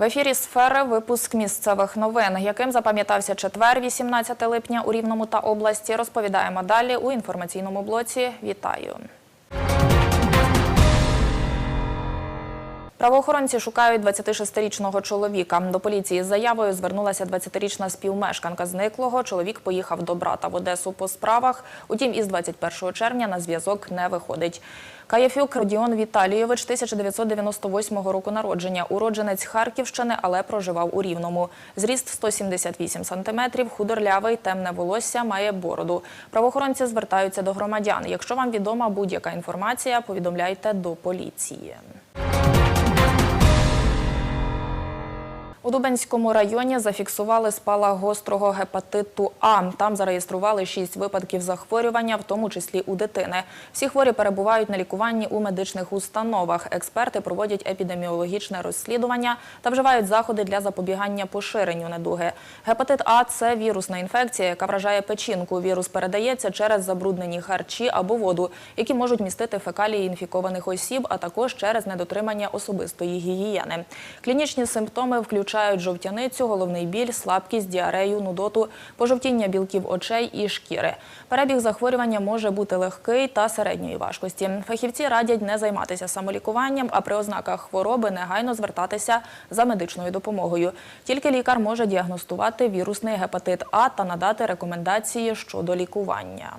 В ефірі сфери випуск місцевих новин, яким запам'ятався четвер, 18 липня у Рівному та області. Розповідаємо далі у інформаційному блоці. Вітаю. Правоохоронці шукають 26-річного чоловіка. До поліції з заявою звернулася 20-річна співмешканка зниклого. Чоловік поїхав до брата в Одесу по справах. Утім, із 21 червня на зв'язок не виходить. Каяфюк Родіон Віталійович, 1998 року народження, уродженець Харківщини, але проживав у Рівному. Зріст 178 сантиметрів, худорлявий, темне волосся, має бороду. Правоохоронці звертаються до громадян. Якщо вам відома будь-яка інформація, повідомляйте до поліції. Дубенському районі зафіксували спалах гострого гепатиту А. Там зареєстрували шість випадків захворювання, в тому числі у дитини. Всі хворі перебувають на лікуванні у медичних установах. Експерти проводять епідеміологічне розслідування та вживають заходи для запобігання поширенню недуги. Гепатит А це вірусна інфекція, яка вражає печінку. Вірус передається через забруднені харчі або воду, які можуть містити фекалії інфікованих осіб, а також через недотримання особистої гігієни. Клінічні симптоми включають жовтяницю, головний біль, слабкість, діарею, нудоту, пожовтіння білків очей і шкіри. Перебіг захворювання може бути легкий та середньої важкості. Фахівці радять не займатися самолікуванням, а при ознаках хвороби негайно звертатися за медичною допомогою. Тільки лікар може діагностувати вірусний гепатит А та надати рекомендації щодо лікування.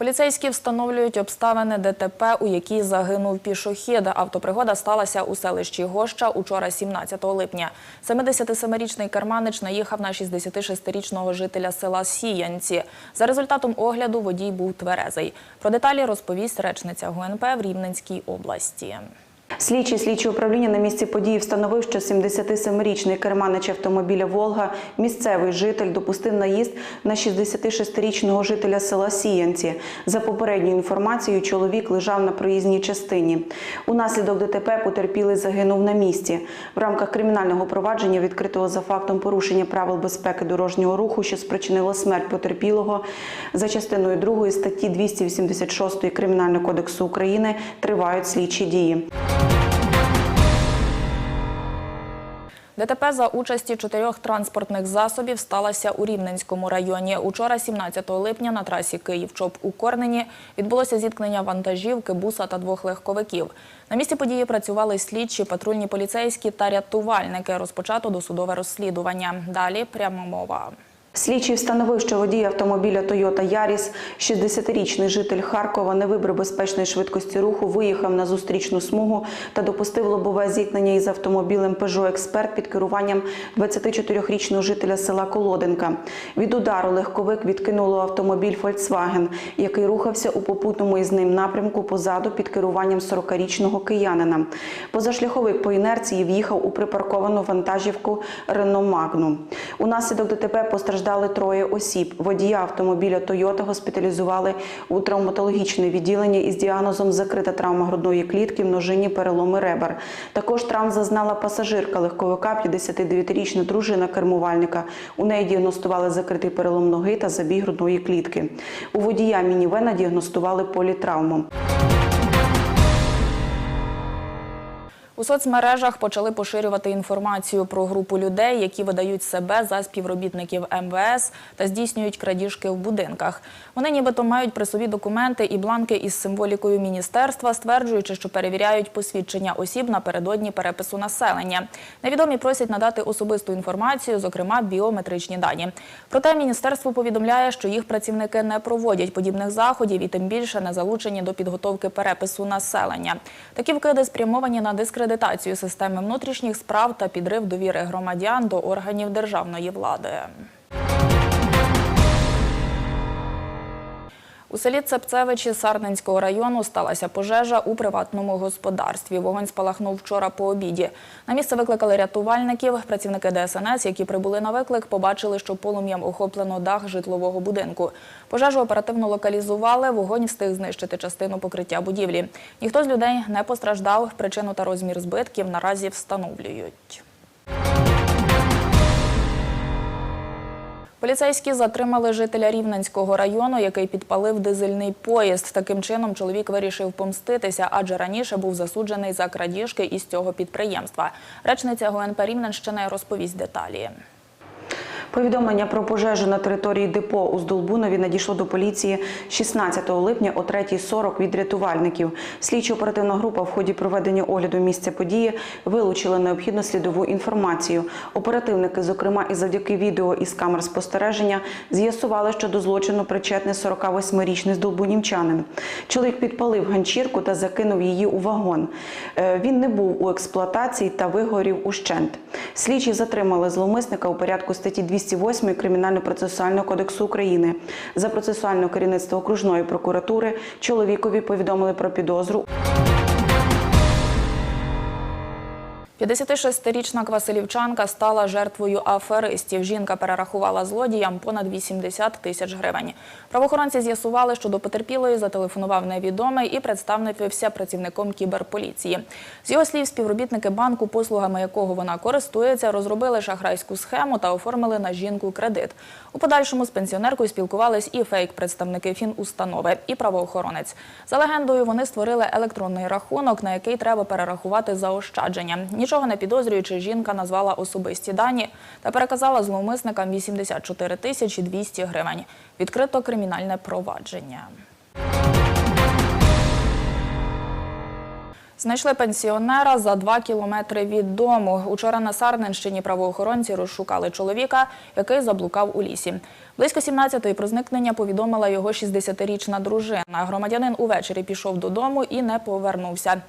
Поліцейські встановлюють обставини ДТП, у якій загинув пішохід. Автопригода сталася у селищі Гоща учора, 17 липня. 77-річний керманич наїхав на 66-річного жителя села Сіянці. За результатом огляду водій був тверезий. Про деталі розповість речниця ГУНП в Рівненській області. Слідчий слідчого управління на місці події встановив, що 77-річний керманич автомобіля Волга, місцевий житель, допустив наїзд на 66-річного жителя села Сіянці. За попередньою інформацією, чоловік лежав на проїзній частині. Унаслідок ДТП потерпілий загинув на місці. В рамках кримінального провадження, відкритого за фактом порушення правил безпеки дорожнього руху, що спричинило смерть потерпілого, за частиною 2 статті 286 Кримінального кодексу України тривають слідчі дії. ДТП за участі чотирьох транспортних засобів сталося у Рівненському районі. Учора, 17 липня, на трасі Київ-Чоп у Корнені відбулося зіткнення вантажівки, буса та двох легковиків. На місці події працювали слідчі, патрульні поліцейські та рятувальники. Розпочато досудове розслідування. Далі пряма мова. Слідчий встановив, що водій автомобіля Toyota Яріс, 60-річний житель Харкова, не вибрав безпечної швидкості руху, виїхав на зустрічну смугу та допустив лобове зіткнення із автомобілем Peugeot Експерт під керуванням 24-річного жителя села Колоденка. Від удару легковик відкинуло автомобіль Volkswagen, який рухався у попутному із ним напрямку позаду під керуванням 40-річного киянина. Позашляховик по інерції в'їхав у припарковану вантажівку Renault Magnum. Унаслідок ДТП постраждали троє осіб. Водія автомобіля Toyota госпіталізували у травматологічне відділення із діагнозом закрита травма грудної клітки, множинні переломи ребер. Також травм зазнала пасажирка легковика, 59-річна дружина кермувальника. У неї діагностували закритий перелом ноги та забіг грудної клітки. У водія мінівена діагностували політравму. У соцмережах почали поширювати інформацію про групу людей, які видають себе за співробітників МВС та здійснюють крадіжки в будинках. Вони нібито мають при собі документи і бланки із символікою міністерства, стверджуючи, що перевіряють посвідчення осіб напередодні перепису населення. Невідомі просять надати особисту інформацію, зокрема біометричні дані. Проте міністерство повідомляє, що їх працівники не проводять подібних заходів і тим більше не залучені до підготовки перепису населення. Такі вкиди спрямовані на дискредитацію дискредитацію системи внутрішніх справ та підрив довіри громадян до органів державної влади. У селі Цепцевичі Сарненського району сталася пожежа у приватному господарстві. Вогонь спалахнув вчора по обіді. На місце викликали рятувальників. Працівники ДСНС, які прибули на виклик, побачили, що полум'ям охоплено дах житлового будинку. Пожежу оперативно локалізували. Вогонь встиг знищити частину покриття будівлі. Ніхто з людей не постраждав. Причину та розмір збитків наразі встановлюють. Поліцейські затримали жителя Рівненського району, який підпалив дизельний поїзд. Таким чином чоловік вирішив помститися, адже раніше був засуджений за крадіжки із цього підприємства. Речниця ГУНП Рівненщини розповість деталі. Повідомлення про пожежу на території депо у Здолбунові надійшло до поліції 16 липня о 3.40 від рятувальників. Слідчо-оперативна група в ході проведення огляду місця події вилучила необхідну слідову інформацію. Оперативники, зокрема і завдяки відео із камер спостереження, з'ясували, що до злочину причетний 48-річний здолбунівчанин. Чоловік підпалив ганчірку та закинув її у вагон. Е, Він не був у експлуатації та вигорів ущент. Слідчі затримали зловмисника у порядку статті 208 Кримінально-процесуального кодексу України. За процесуальне керівництво окружної прокуратури чоловікові повідомили про підозру 56-річна квасилівчанка стала жертвою аферистів. Жінка перерахувала злодіям понад 80 тисяч гривень. Правоохоронці з'ясували, що до потерпілої зателефонував невідомий і представився працівником кіберполіції. З його слів, співробітники банку, послугами якого вона користується, розробили шахрайську схему та оформили на жінку кредит. У подальшому з пенсіонеркою спілкувались і фейк-представники фінустанови, і правоохоронець. За легендою, вони створили електронний рахунок, на який треба перерахувати заощадження. Нічого не підозрюючи, жінка назвала особисті дані та переказала зловмисникам 84 тисячі 200 гривень. Відкрито кримінальне провадження. Знайшли пенсіонера за два кілометри від дому. Учора на Сарненщині правоохоронці розшукали чоловіка, який заблукав у лісі. Близько 17-ї про зникнення повідомила його 60-річна дружина. Громадянин увечері пішов додому і не повернувся.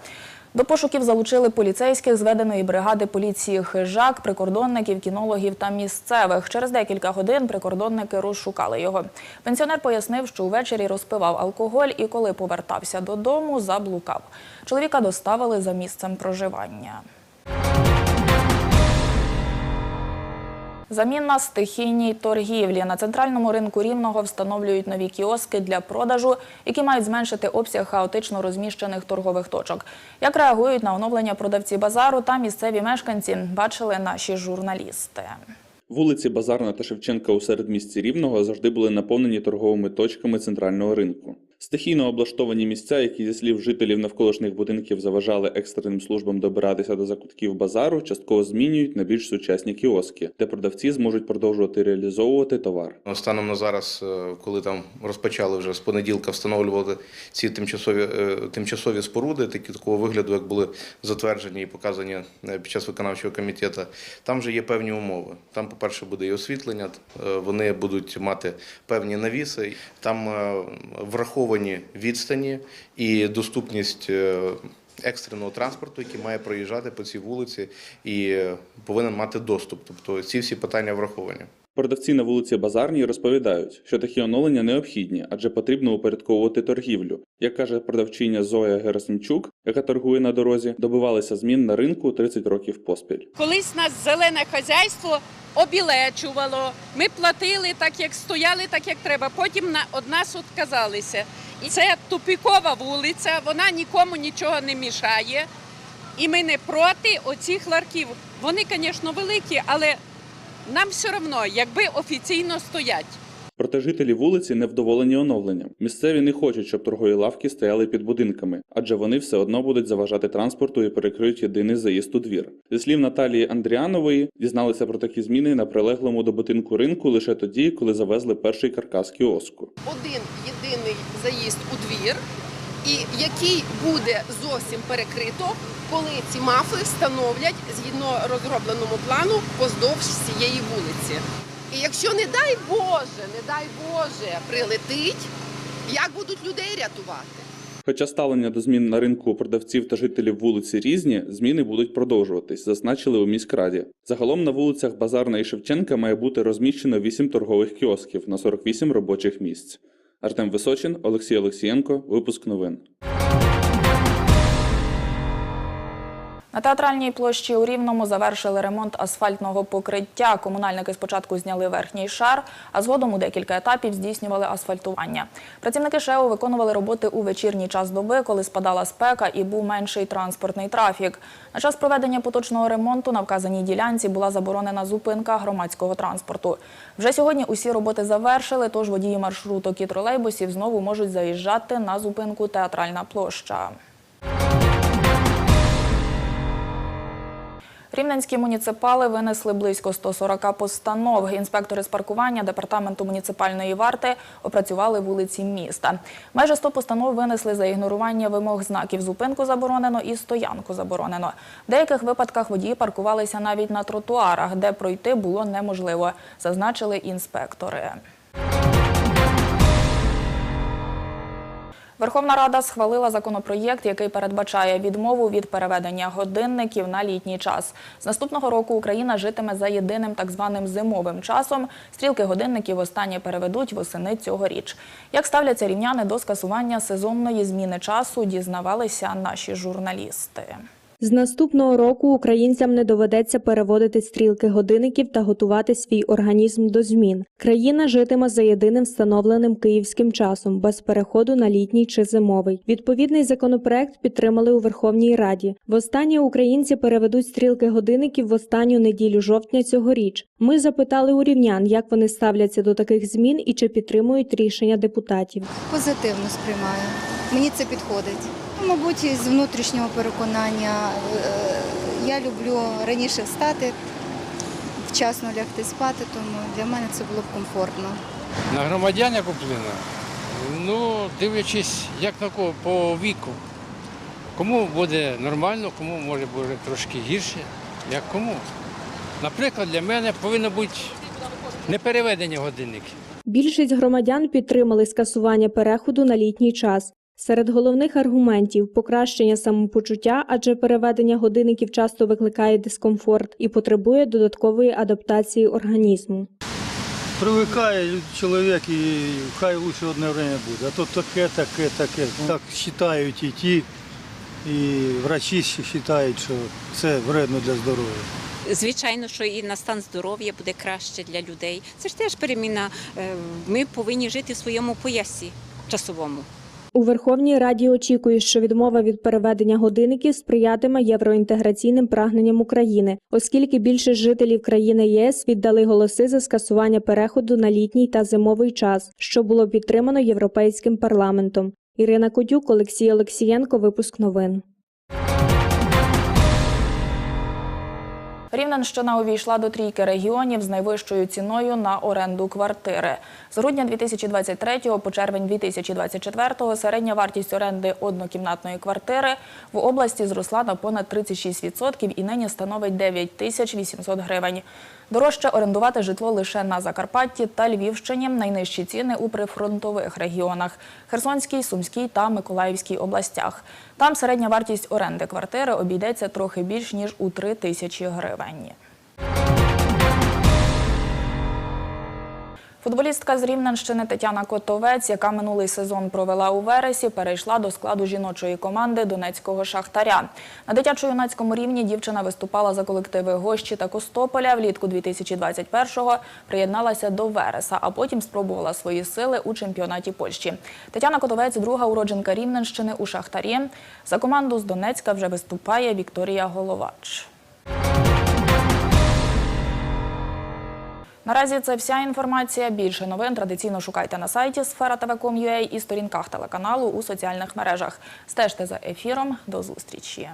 До пошуків залучили поліцейських зведеної бригади поліції «Хижак», прикордонників, кінологів та місцевих. Через декілька годин прикордонники розшукали його. Пенсіонер пояснив, що увечері розпивав алкоголь і коли повертався додому, заблукав. Чоловіка доставили за місцем проживання. Заміна стихійній торгівлі. На центральному ринку Рівного встановлюють нові кіоски для продажу, які мають зменшити обсяг хаотично розміщених торгових точок. Як реагують на оновлення продавці базару та місцеві мешканці, бачили наші журналісти. Вулиці Базарна та Шевченка у середмісті Рівного завжди були наповнені торговими точками центрального ринку. Стихійно облаштовані місця, які зі слів жителів навколишніх будинків заважали екстреним службам добиратися до закутків базару, частково змінюють на більш сучасні кіоски, де продавці зможуть продовжувати реалізовувати товар. Ну, Станом на зараз, е, коли там розпочали вже з понеділка встановлювати ці тимчасові, е, тимчасові споруди, такі такого вигляду, як були затверджені і показані е, під час виконавчого комітету, там вже є певні умови. Там, по-перше, буде і освітлення, вони будуть мати певні навіси, там е, враховані відстані і доступність. е, Екстреного транспорту, який має проїжджати по цій вулиці і е, повинен мати доступ. Тобто ці всі питання враховані. Продавці на вулиці Базарній розповідають, що такі оновлення необхідні, адже потрібно упорядковувати торгівлю. Як каже продавчиня Зоя Герасимчук, яка торгує на дорозі, добивалися змін на ринку 30 років поспіль. Колись нас зелене хазяйство обілечувало. Ми платили так, як стояли, так як треба. Потім на од нас відказалися. І це тупікова вулиця, вона нікому нічого не мішає. І ми не проти оцих ларків. Вони, звісно, великі, але нам все одно, якби офіційно стоять. Проте жителі вулиці невдоволені оновленням. Місцеві не хочуть, щоб торгові лавки стояли під будинками, адже вони все одно будуть заважати транспорту і перекриють єдиний заїзд у двір. Зі слів Наталії Андріанової, дізналися про такі зміни на прилеглому до будинку ринку лише тоді, коли завезли перший каркас кіоску. один єдиний заїзд у двір, і який буде зовсім перекрито, коли ці мафи встановлять згідно розробленому плану поздовж цієї вулиці. І якщо, не дай Боже, не дай Боже, прилетить, як будуть людей рятувати? Хоча ставлення до змін на ринку продавців та жителів вулиці різні, зміни будуть продовжуватись, зазначили у міськраді. Загалом на вулицях Базарна і Шевченка має бути розміщено 8 торгових кіосків на 48 робочих місць. Артем Височин, Олексій Олексієнко, випуск новин. На театральній площі у Рівному завершили ремонт асфальтного покриття. Комунальники спочатку зняли верхній шар, а згодом у декілька етапів здійснювали асфальтування. Працівники ШЕО виконували роботи у вечірній час доби, коли спадала спека і був менший транспортний трафік. На час проведення поточного ремонту на вказаній ділянці була заборонена зупинка громадського транспорту. Вже сьогодні усі роботи завершили, тож водії маршруток і тролейбусів знову можуть заїжджати на зупинку Театральна площа. Рівненські муніципали винесли близько 140 постанов. Інспектори з паркування департаменту муніципальної варти опрацювали вулиці міста. Майже 100 постанов винесли за ігнорування вимог знаків зупинку заборонено і стоянку заборонено. В деяких випадках водії паркувалися навіть на тротуарах, де пройти було неможливо, зазначили інспектори. Верховна Рада схвалила законопроєкт, який передбачає відмову від переведення годинників на літній час. З наступного року Україна житиме за єдиним так званим зимовим часом. Стрілки годинників останнє переведуть восени цьогоріч. Як ставляться рівняни до скасування сезонної зміни часу, дізнавалися наші журналісти. З наступного року українцям не доведеться переводити стрілки годинників та готувати свій організм до змін. Країна житиме за єдиним встановленим київським часом, без переходу на літній чи зимовий. Відповідний законопроект підтримали у Верховній Раді. Востаннє українці переведуть стрілки годинників в останню неділю жовтня цьогоріч. Ми запитали у рівнян, як вони ставляться до таких змін і чи підтримують рішення депутатів. Позитивно сприймаю. Мені це підходить. Ну, Мабуть, з внутрішнього переконання е, я люблю раніше встати, вчасно лягти спати, тому для мене це було б комфортно. На громадянина куплена. Ну, дивлячись, як на кого по віку. Кому буде нормально, кому може буде трошки гірше, як кому. Наприклад, для мене повинно бути не переведення годинників. Більшість громадян підтримали скасування переходу на літній час. Серед головних аргументів покращення самопочуття, адже переведення годинників часто викликає дискомфорт і потребує додаткової адаптації організму. Привикає чоловік і хай лучше одне время буде. А то таке, таке, таке. Так вважають і ті, і врачі вважають, що це вредно для здоров'я. Звичайно, що і на стан здоров'я буде краще для людей. Це ж теж переміна. Е, Ми повинні жити в своєму поясі часовому. У Верховній Раді очікують, що відмова від переведення годинників сприятиме євроінтеграційним прагненням України, оскільки більше жителів країни ЄС віддали голоси за скасування переходу на літній та зимовий час, що було підтримано Європейським парламентом. Ірина Кодюк, Олексій Олексієнко, випуск новин. Рівненщина увійшла до трійки регіонів з найвищою ціною на оренду квартири. З грудня 2023 по червень 2024 середня вартість оренди однокімнатної квартири в області зросла на понад 36% і нині становить 9 тисяч 800 гривень. Дорожче орендувати житло лише на Закарпатті та Львівщині. Найнижчі ціни у прифронтових регіонах – Херсонській, Сумській та Миколаївській областях. Там середня вартість оренди квартири обійдеться трохи більш ніж у 3 тисячі гривень. Футболістка з Рівненщини Тетяна Котовець, яка минулий сезон провела у Вересі, перейшла до складу жіночої команди Донецького Шахтаря. На дитячо-юнацькому рівні дівчина виступала за колективи Гощі та Костополя. Влітку 2021-го приєдналася до Вереса, а потім спробувала свої сили у чемпіонаті Польщі. Тетяна Котовець – друга уродженка Рівненщини у Шахтарі. За команду з Донецька вже виступає Вікторія Головач. Наразі це вся інформація. Більше новин традиційно шукайте на сайті Сфера і сторінках телеканалу у соціальних мережах. Стежте за ефіром. До зустрічі.